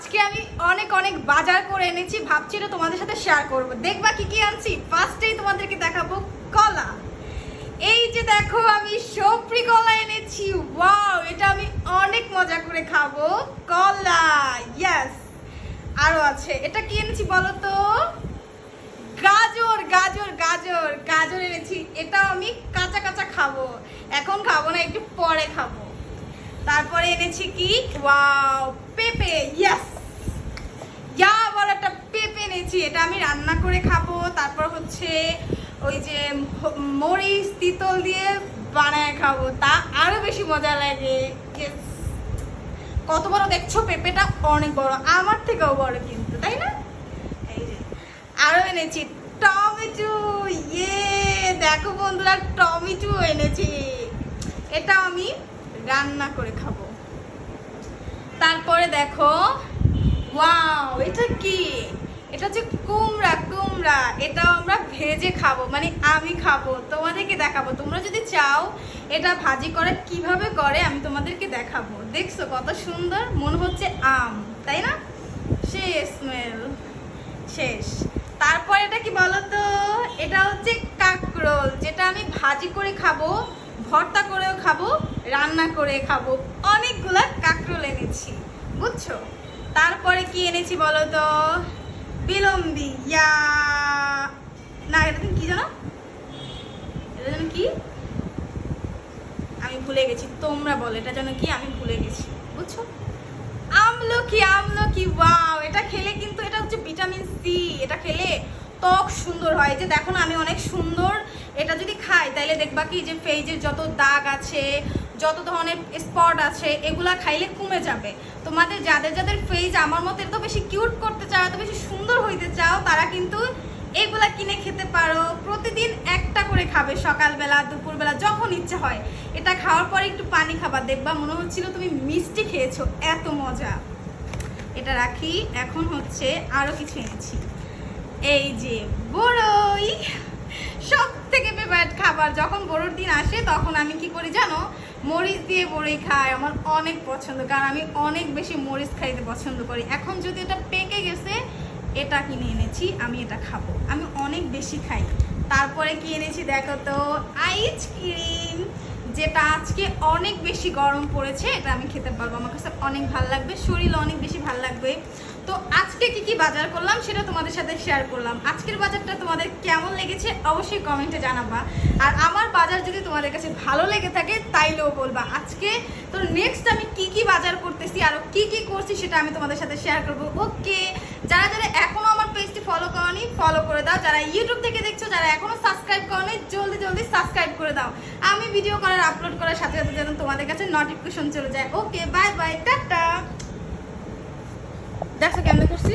আজকে আমি অনেক অনেক বাজার করে এনেছি, ভাবছি এটা তোমাদের সাথে শেয়ার করব। দেখবা কি কি আনছি? ফার্স্টেই তোমাদেরকে দেখাবো কলা। এই যে দেখো, আমি সপরি কলা এনেছি। ওয়াও এটা আমি অনেক মজা করে খাব। কলা ইয়াস আরও আছে। এটা কি এনেছি বলো তো? গাজর গাজর গাজর গাজর এনেছি। এটা আমি কাঁচা কাঁচা খাব। এখন খাব না, একটু পরে খাব। তারপরে এনেছি কি? ওয়াও পেঁপে ইয়েস ইয়া বড় একটা পেঁপে এনেছি, এটা আমি রান্না করে খাব। তারপর হচ্ছে ওই যে মরিচ, তিতল দিয়ে বানায় খাব। তা আরও বেশি মজা লাগে. কত বড় দেখছ, পেঁপেটা অনেক বড়। আমার থেকেও বড় কিন্তু, তাই না? এই যে, আরও এনেছি, টমেটো ইয়ে দেখো বন্ধুরা, টমেটো এনেছি। এটা আমি রান্না করে খাব। তারপরে দেখো এটা কি? এটা হচ্ছে কুমড়া কুমড়া। এটা আমরা ভেজে খাব মানে আমি খাব, তোমাদেরকে দেখাবো। তোমরা যদি চাও এটা ভাজি করে কীভাবে করে, আমি তোমাদেরকে দেখাবো। দেখছ কত সুন্দর? মনে হচ্ছে আম, তাই না? সে স্মেল শেষ। তারপর এটা কি বলতো? এটা হচ্ছে কাকরোল, যেটা আমি ভাজি করে খাব, ভর্তা করেও খাব রান্না করে খাব। অনেকগুলা কাকরোল এনেছি, বুঝছ? তারপরে কি এনেছি বলো তো? বিলম্বি, ইয়া। না, এটা তুমি কি জানো? এটা যেন কি? আমি ভুলে গেছি, তোমরা বলো, এটা যেন কি? আমি ভুলে গেছি, বুঝছ? আমলকি আমলকি, ওয়াও! এটা খেলে কিন্তু এটা হচ্ছে ভিটামিন সি, এটা খেলে ত্বক সুন্দর হয়। যে দেখো না, আমি অনেক সুন্দর এটা যদি খাই, তাইলে দেখবা কি? যে ফেজের যত দাগ আছে যত ধরনের স্পট আছে, এগুলা খাইলে কমে যাবে। তোমাদের যাদের যাদের ফেজ আমার মতো এত বেশি কিউট করতে চাও, এত বেশি সুন্দর হইতে চাও, তারা কিন্তু এগুলা কিনে খেতে পারো। প্রতিদিন একটা করে খাবে সকালবেলা, দুপুরবেলা, যখন ইচ্ছে হয়। এটা খাওয়ার পরে একটু পানি খাবার দেখবা মনে হচ্ছিল তুমি মিষ্টি খেয়েছো। এত মজা। এটা রাখি। এখন হচ্ছে আরও কিছু এনেছি। এই যে বড়ই সব থেকে ফেভারিট খাবার। যখন বড়োর দিন আসে, তখন আমি কি করি জানো? মরিচ দিয়ে বড়ি খাই, আমার অনেক পছন্দ। কারণ আমি অনেক বেশি মরিচ খাইতে পছন্দ করি। এখন যদি এটা পেকে গেছে, এটা কিনে এনেছি, আমি এটা খাব। আমি অনেক বেশি খাই। তারপরে কি এনেছি দেখো তো? আইসক্রিম যেটা আজকে অনেক বেশি গরম পড়েছে, এটা আমি খেতে পারব। আমার কাছে অনেক ভালো লাগবে, শরীর অনেক বেশি ভালো লাগবে। তো আজকে কি কি বাজার করলাম সেটা তোমাদের সাথে শেয়ার করলাম। আজকের বাজারটা তোমাদের কেমন লেগেছে অবশ্যই কমেন্টে জানাবা। আর আমার বাজার যদি তোমাদের কাছে ভালো লেগে থাকে তাইলেও বলবা। আজকে তো নেক্সট আমি কি কি বাজার করতেছি, আর কি কি করছি সেটা আমি তোমাদের সাথে শেয়ার করব। ওকে যারা যারা এখনও আমার পেজটি ফলো করনি ফলো করে দাও। যারা ইউটিউব থেকে দেখছ, যারা এখনও সাবস্ক্রাইব করনি, জলদি জলদি সাবস্ক্রাইব করে দাও। আমি ভিডিও করার আপলোড করার সাথে সাথে যেন তোমাদের কাছে নোটিফিকেশন চলে যায়। Okay bye bye tata! দেখো কেমন করছি?